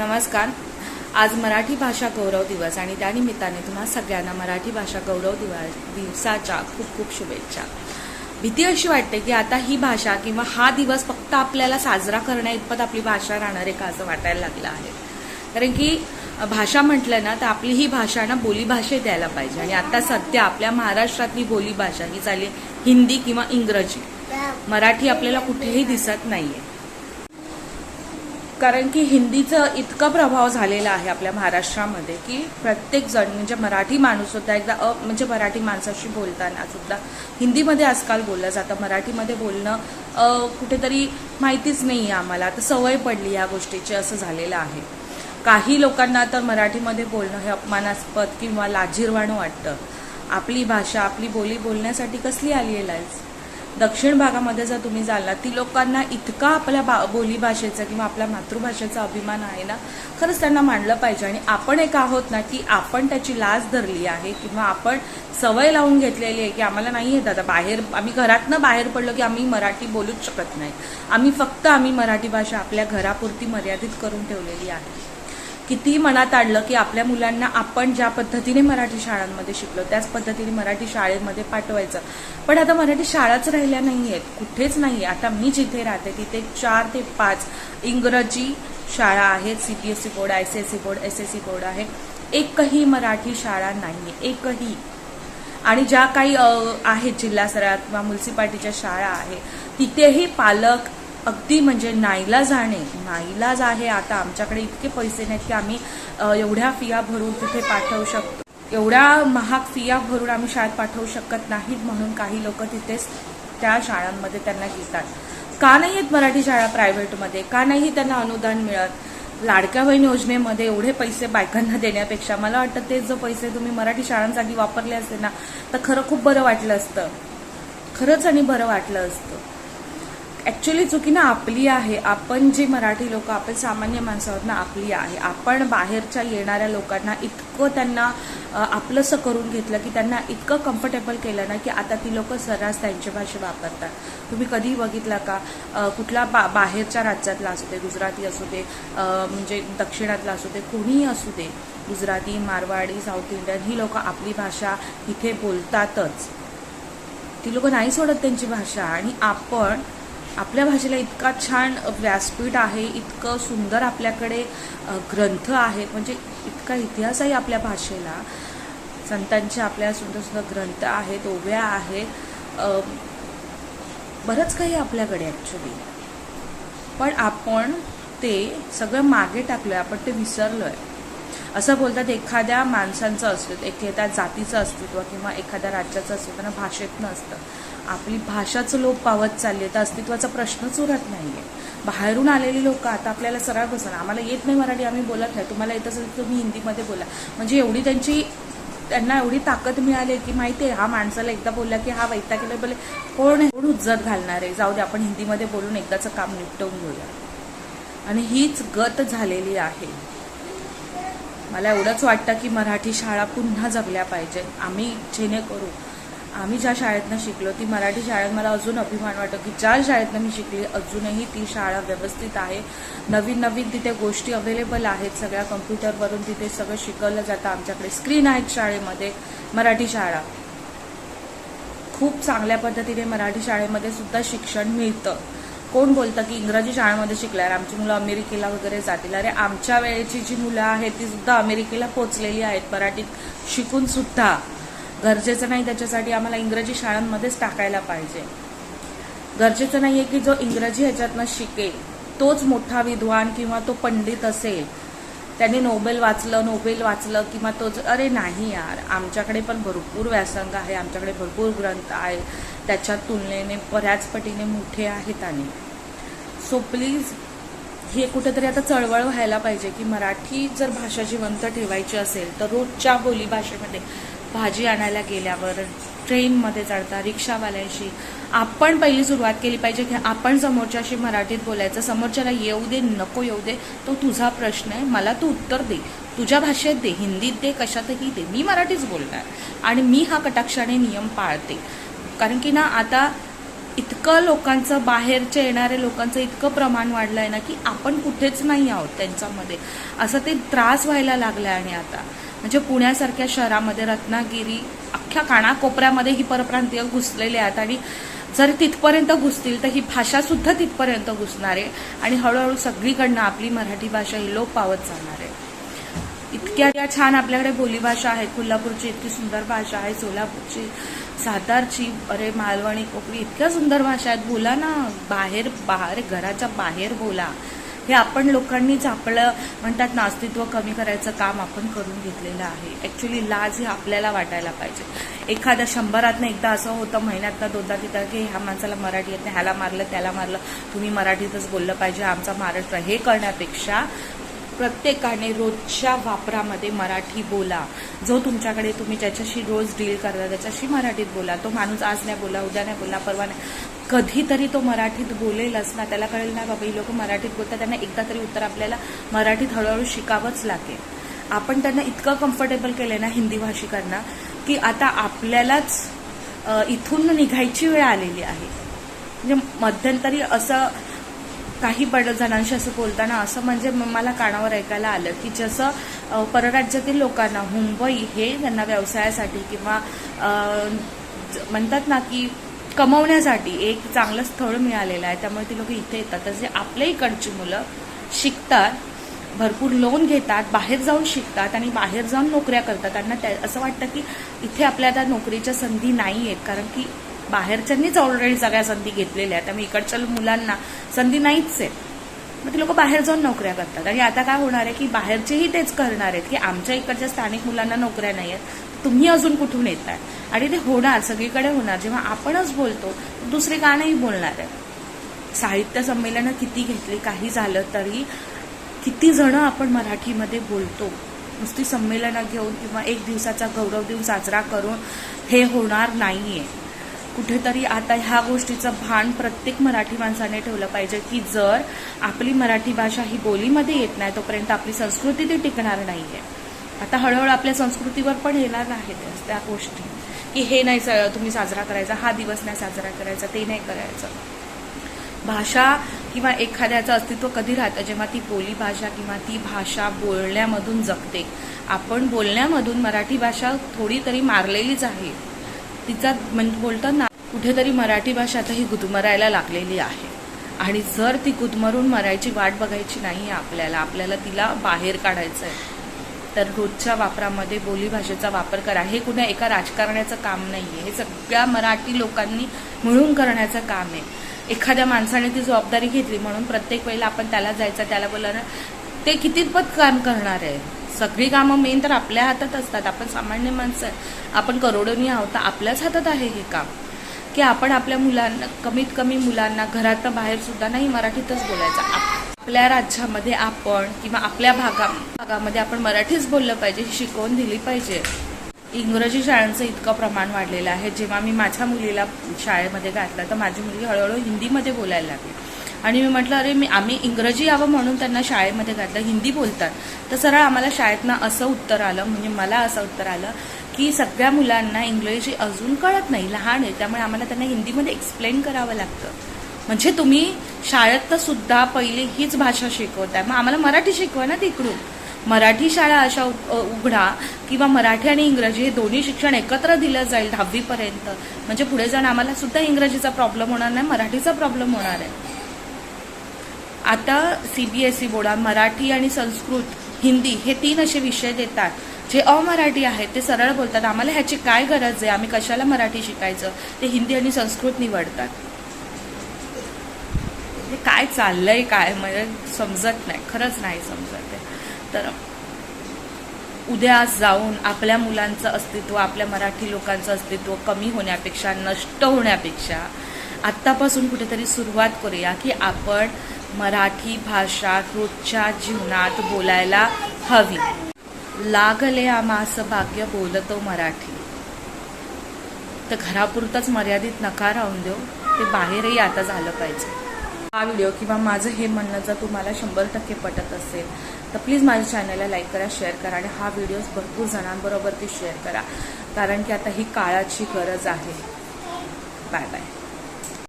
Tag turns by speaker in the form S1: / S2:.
S1: नमस्कार. आज मराठी भाषा गौरव दिवस आणि त्यानिमित्ताने तुम्हा सगळ्यांना मराठी भाषा गौरव दिवस दिवसाच्या खूप खूप शुभेच्छा. भीती अशी वाटते की आता ही भाषा किंवा हा दिवस फक्त आपल्याला साजरा करण्या इतपत आपली भाषा राहणार आहे का असं वाटायला लागलं आहे. कारण की भाषा म्हटलं ना तर आपली ही भाषा ना बोलीभाषेत द्यायला पाहिजे. आणि आता सध्या आपल्या महाराष्ट्रातली बोलीभाषा ही चालली हिंदी किंवा इंग्रजी. मराठी आपल्याला कुठेही दिसत नाही आहे कारण की हिंदीचं इतका प्रभाव झालेला आहे आपल्या महाराष्ट्रामध्ये की प्रत्येक जण म्हणजे मराठी माणूससुद्धा एकदा अ म्हणजे मराठी माणसाशी बोलताना सुद्धा हिंदीमध्ये आजकाल बोललं जातं. मराठीमध्ये बोलणं कुठेतरी माहितीच नाही आहे आम्हाला. तर सवय पडली या गोष्टीची असं झालेलं आहे. काही लोकांना तर मराठीमध्ये बोलणं हे अपमानास्पद किंवा लाजीरवाणं वाटतं. आपली भाषा आपली बोली बोलण्यासाठी कसली आली आहे लाईफ दक्षिण भागामध्ये जर तुम्ही जाल ना ती लोकांना इतका आपल्या बा बोलीभाषेचा किंवा आपल्या मातृभाषेचा अभिमान आहे ना खरंच त्यांना मांडलं पाहिजे. आणि आपण एक आहोत ना की आपण त्याची लाज धरली आहे किंवा आपण सवय लावून घेतलेली आहे की आम्हाला नाही येत आता बाहेर आम्ही घरातनं बाहेर पडलो की आम्ही मराठी बोलूच शकत नाही. आम्ही फक्त आम्ही मराठी भाषा आपल्या घरापुरती मर्यादित करून ठेवलेली आहे. कितीही मनात आणलं की आपल्या मुलांना आपण ज्या पद्धतीने मराठी शाळांमध्ये शिकलो त्याच पद्धतीने मराठी शाळेमध्ये पाठवायचं. पण आता मराठी शाळाच राहिल्या नाही आहेत कुठेच नाही. आता मी जिथे राहते तिथे चार ते पाच इंग्रजी शाळा आहेत. C B S C board I C S C board S S C board आहे. एकही मराठी शाळा नाही आहे एकही. आणि ज्या काही आहेत जिल्हा स्तरात किंवा म्युन्सिपाल्टीच्या शाळा आहे तिथेही पालक अगदी म्हणजे नाईला जाणे नाईलाज आहे आता आमच्याकडे इतके पैसे नाहीत की आम्ही एवढ्या फिया भरून तिथे पाठवू शकतो. एवढ्या महाग फिया भरून आम्ही शाळेत पाठवू शकत नाहीत म्हणून काही लोक तिथेच त्या शाळांमध्ये त्यांना घेतात. का नाही आहेत मराठी शाळा प्रायव्हेटमध्ये? का नाही त्यांना अनुदान मिळत? लाडक्या बहीण योजनेमध्ये एवढे पैसे बायकांना देण्यापेक्षा मला वाटतं ते जो पैसे तुम्ही मराठी शाळांसाठी वापरले असते ना तर खरं खूप बरं वाटलं असतं. खरंच आणि बरं वाटलं असतं. ॲक्च्युली चुकी ना आपली आहे आपण जे मराठी लोक आपण सामान्य माणसं आहोत ना आपली आहे. आपण बाहेरच्या येणाऱ्या लोकांना इतकं त्यांना आपलंसं करून घेतलं की त्यांना इतकं कम्फर्टेबल केलं ना की आता ती लोक सर्रास त्यांची भाषा वापरतात. तुम्ही कधी बघितला का कुठला बा बाहेरच्या राज्यातला असू दे गुजराती असू दे म्हणजे दक्षिणातला असू दे कोणीही असू दे गुजराती मारवाडी साऊथ इंडियन ही लोक आपली भाषा इथे बोलतातच. ती लोक नाही सोडत त्यांची भाषा आणि आपण आपल्या भाषेला इतका छान व्यासपीठ आहे इतकं सुंदर आपल्याकडे ग्रंथ आहेत. म्हणजे इतका इतिहासही आपल्या भाषेला. संतांचे आपल्या सुंदर सुंदर ग्रंथ आहेत ओव्या आहेत. बरंच काही आपल्याकडे ॲक्च्युली पण आपण ते सगळं मागे टाकलं आहे आपण ते विसरलो आहे असं बोलतात एखाद्या माणसांचं अस्तित्व एखाद्या जातीचं अस्तित्व किंवा एखाद्या राज्याचं अस्तित्व ना भाषेतनं असतं आपली भाषाचं लोप पावत चालली आहे तर अस्तित्वाचा प्रश्नच उरत नाही आहे बाहेरून आलेली लोक आता आपल्याला सरळ बसणार आम्हाला येत नाही मराठी आम्ही बोलत नाही. तुम्हाला येत असेल तुम्ही हिंदीमध्ये बोला. म्हणजे एवढी त्यांची त्यांना एवढी ताकद मिळाली की माहिती आहे हा माणसाला एकदा बोलला की हा वैता केला बोले कोण कोण उज्जत घालणार आहे? जाऊ दे आपण हिंदीमध्ये बोलून एकदाचं काम निपटवून घेऊया. आणि हीच गत झालेली आहे. मला एवढंच वाटतं की मराठी शाळा पुन्हा जगल्या पाहिजेत आम्ही जेणेकरू आम्ही ज्या शाळेतनं शिकलो ती मराठी शाळेत मला अजून अभिमान वाटतो की ज्या शाळेतनं मी शिकली अजूनही ती शाळा व्यवस्थित आहे. नवीन नवीन तिथे गोष्टी अवेलेबल आहेत सगळ्या कम्प्युटरवरून तिथे सगळं शिकवलं जातं. आमच्याकडे स्क्रीन आहेत शाळेमध्ये मराठी शाळा. खूप चांगल्या पद्धतीने मराठी शाळेमध्ये सुद्धा शिक्षण मिळतं. कोण बोलतं की इंग्रजी शाळेमध्ये शिकल्यावर आमची मुलं अमेरिकेला वगैरे जातील. अरे आमच्या वेळेची जी मुलं आहेत ती सुद्धा अमेरिकेला पोचलेली आहेत. मराठीत शिकून सुद्धा. गरजेचं नाही त्याच्यासाठी आम्हाला इंग्रजी शाळांमध्येच टाकायला पाहिजे. गरजेचं नाही आहे की जो इंग्रजी ह्याच्यातनं शिकेल तोच मोठा विद्वान किंवा तो पंडित असेल त्याने नोबेल वाचलं नोबेल वाचलं किंवा तोच अरे नाही यार आमच्याकडे पण भरपूर व्यासंग आहे आमच्याकडे भरपूर ग्रंथ आहे त्याच्या तुलनेने बऱ्याच पटीने मोठे आहेत आणि सो प्लीज हे कुठेतरी आता चळवळ व्हायला पाहिजे की मराठी जर भाषा जिवंत ठेवायची असेल तर रोजच्या बोलीभाषेमध्ये भाजी आणायला गेल्यावर ट्रेनमध्ये चढता रिक्षावाल्याशी. आपण पहिली सुरुवात केली पाहिजे की आपण समोरच्याशी मराठीत बोलायचं. समोरच्याला येऊ दे नको येऊ दे तो तुझा प्रश्न आहे. मला तू उत्तर दे. तुझ्या भाषेत दे हिंदीत दे कशातही दे. मी मराठीच बोलणार. आणि मी हा कटाक्षाने नियम पाळते. कारण की ना आता इतकं लोकांचं बाहेरच्या येणाऱ्या लोकांचं इतकं प्रमाण वाढलं आहे ना की आपण कुठेच नाही आहोत त्यांच्यामध्ये. असं ते त्रास व्हायला लागलाय आणि आता. म्हणजे पुण्यासारख्या शहरामध्ये रत्नागिरी अख्ख्या कानाकोपऱ्यामध्ये ही परप्रांतीय घुसलेले आहेत आणि जर तिथपर्यंत घुसतील तर ही भाषा सुद्धा तिथपर्यंत घुसणार आहे. आणि हळूहळू सगळीकडनं आपली मराठी भाषा ही लोप पावत जाणार आहे. इतक्या या छान आपल्याकडे बोलीभाषा आहे. कोल्हापूरची इतकी सुंदर भाषा आहे. सोलापूरची सातारची अरे मालवणी कोकणी इतक्या सुंदर भाषा आहेत. बोला ना बाहेर बाहेर घराच्या बाहेर बोला. हे आपण लोकांनीच आपलं म्हणतात ना अस्तित्व कमी करायचं काम आपण करून घेतलेलं आहे. ॲक्च्युली लाज ही आपल्याला वाटायला पाहिजे. एखाद्या शंभरातनं एकदा असं होतं महिन्यातनं दोनदा तिथं की ह्या माणसाला मराठी येत नाही ह्याला मारलं त्याला मारलं तुम्ही मराठीतच बोललं पाहिजे आमचा महाराष्ट्र हे करण्यापेक्षा प्रत्येकाने रोजच्या वापरामध्ये मराठी बोला. जो तुमच्याकडे तुम्ही ज्याच्याशी रोज डील करता त्याच्याशी मराठीत बोला. तो माणूस आज नाही बोला उद्या नाही बोला परवा नाही. कधीतरी तो मराठीत बोलेलच ना त्याला कळेल ना बाबा ही लोक मराठीत बोलतात त्यांना एकदा तरी उत्तर आपल्याला मराठीत हळूहळू शिकावंच लागेल. आपण त्यांना इतकं कम्फर्टेबल केलं ना हिंदी भाषिकांना की आता आपल्यालाच इथून निघायची वेळ आलेली आहे. म्हणजे मध्यंतरी असं काही बड जणांशी असं बोलताना असं म्हणजे म- मला कानावर ऐकायला आलं की जसं परराज्यातील लोकांना मुंबई हे त्यांना व्यवसायासाठी किंवा ज- म्हणतात ना की कमवण्यासाठी एक चांगलं स्थळ मिळालेलं आहे. त्यामुळे ती लोक इथे येतात. तसे आपल्या इकडची मुलं शिकतात भरपूर लोन घेतात बाहेर जाऊन शिकतात आणि बाहेर जाऊन नोकऱ्या करतात. त्यांना त्या असं वाटतं की इथे आपल्या आता नोकरीच्या संधी नाही आहेत. कारण की बाहेरच्यांनीच ऑलरेडी सगळ्या संधी घेतलेल्या आहेत. त्यामुळे इकडच्या मुलांना संधी नाहीच आहे मग ते लोक बाहेर जाऊन नोकऱ्या करतात. आणि आता काय होणार आहे की बाहेरचेही तेच करणार आहेत की आमच्या इकडच्या स्थानिक मुलांना नोकऱ्या नाही आहेत. तुम्ही अजून कुठून येत आहे आणि ते होणार सगळीकडे होणार. जेव्हा आपणच बोलतो दुसरे का नाही बोलणार आहे साहित्य संमेलनं किती घेतली काही झालं तरी किती जण आपण मराठीमध्ये बोलतो? नुसती संमेलनं घेऊन किंवा एक दिवसाचा गौरव दिन साजरा करून हे होणार नाही आहे कुठेतरी आता ह्या गोष्टीचं भान प्रत्येक मराठी माणसाने ठेवलं पाहिजे की जर आपली मराठी भाषा ही बोलीमध्ये येत नाही तोपर्यंत आपली संस्कृती ती टिकणार नाही आहे आता हळूहळू आपल्या संस्कृतीवर पण येणार आहेत त्या गोष्टी. की हे नाही तुम्ही साजरा करायचा हा दिवस नाही साजरा करायचा ते नाही करायचं. भाषा किंवा एखाद्याचं अस्तित्व कधी राहतं? जेव्हा ती बोली भाषा किंवा ती भाषा बोलण्यामधून जगते. आपण बोलण्यामधून मराठी भाषा थोडी तरी मारलेलीच आहे. तिचा म्हणजे बोलताना कुठेतरी मराठी भाषा आता ही गुदमरायला लागलेली आहे. आणि जर ती गुदमरून मरायची वाट बघायची नाही आहे आपल्याला आपल्याला तिला बाहेर काढायचं आहे तर रोजच्या वापरामध्ये बोलीभाषेचा वापर करा. हे कुण्या एका राजकारण्याचं काम नाही आहे हे सगळ्या मराठी लोकांनी मिळून करण्याचं काम आहे. एखाद्या माणसाने ती जबाबदारी घेतली म्हणून प्रत्येक वेळेला आपण त्याला जायचं त्याला बोलणार ते कितीपत काम करणार आहे? सगळी कामं मेन तर आपल्या हातात असतात. आपण सामान्य माणसं आपण करोडोनी आहोत तर आपल्याच हातात आहे हे काम. की आपण आपल्या मुलांना कमीत कमी मुलांना घरात बाहेर सुद्धा नाही मराठीतच बोलायचं. आपल्या राज्यामध्ये आपण किंवा आपल्या भागा भागामध्ये आपण मराठीच बोललं पाहिजे शिकवून दिली पाहिजे. इंग्रजी शाळांचं इतकं प्रमाण वाढलेलं आहे. जेव्हा मी माझ्या मुलीला शाळेमध्ये घातलं तर माझी मुलगी हळूहळू हिंदीमध्ये बोलायला लागली. आणि मी म्हटलं अरे मी आम्ही इंग्रजी यावं म्हणून त्यांना शाळेमध्ये घातलं हिंदी बोलतात. तर सरळ आम्हाला शाळेतनं असं उत्तर आलं म्हणजे मला असं उत्तर आलं की सगळ्या मुलांना इंग्रजी अजून कळत नाही लहान आहे त्यामुळे आम्हाला त्यांना हिंदीमध्ये एक्सप्लेन करावं लागतं. म्हणजे तुम्ही शाळेत सुद्धा पहिली हीच भाषा शिकवताय. मग आम्हाला मराठी शिकवा ना तिकडून. मराठी शाळा अशा उ- उघडा किंवा मराठी आणि इंग्रजी हे दोन्ही शिक्षण एकत्र दिलं जाईल दहावीपर्यंत. म्हणजे पुढे जाऊन आम्हाला सुद्धा इंग्रजीचा प्रॉब्लेम होणार नाही मराठीचा प्रॉब्लेम होणार आहे. आता सीबीएसई बोर्डात मराठी आणि संस्कृत हिंदी हे तीन असे विषय देतात. जे अमराठी आहेत ते सरळ बोलतात. आम्हाला ह्याची काय गरज आहे? आम्ही कशाला मराठी शिकायचं? ते हिंदी आणि संस्कृत निवडतात. हे काय चाललंय काय म्हणजे समजत नाही. खरंच नाही समजत आहे. तर उद्या जाऊन आपल्या मुलांचं अस्तित्व आपल्या मराठी लोकांचं अस्तित्व कमी होण्यापेक्षा नष्ट होण्यापेक्षा आत्तापासून कुठेतरी सुरुवात करूया की आपण मराठी भाषा रोजच्या जीवनात बोलायला हवी. लागले आमास भाग्य बोलतो मराठी. तर घरापुरतंच मर्यादित नकार राहून देऊ ते बाहेरही आता झालं पाहिजे. हा व्हिडिओ किंवा माझं हे म्हणणं जर तुम्हाला शंभर टक्के पटत असेल तर प्लीज माझ्या चॅनलला लाईक करा शेअर करा आणि हा व्हिडिओ भरपूर जणांबरोबर ती शेअर करा. कारण की आता ही काळाची गरज आहे. Bye bye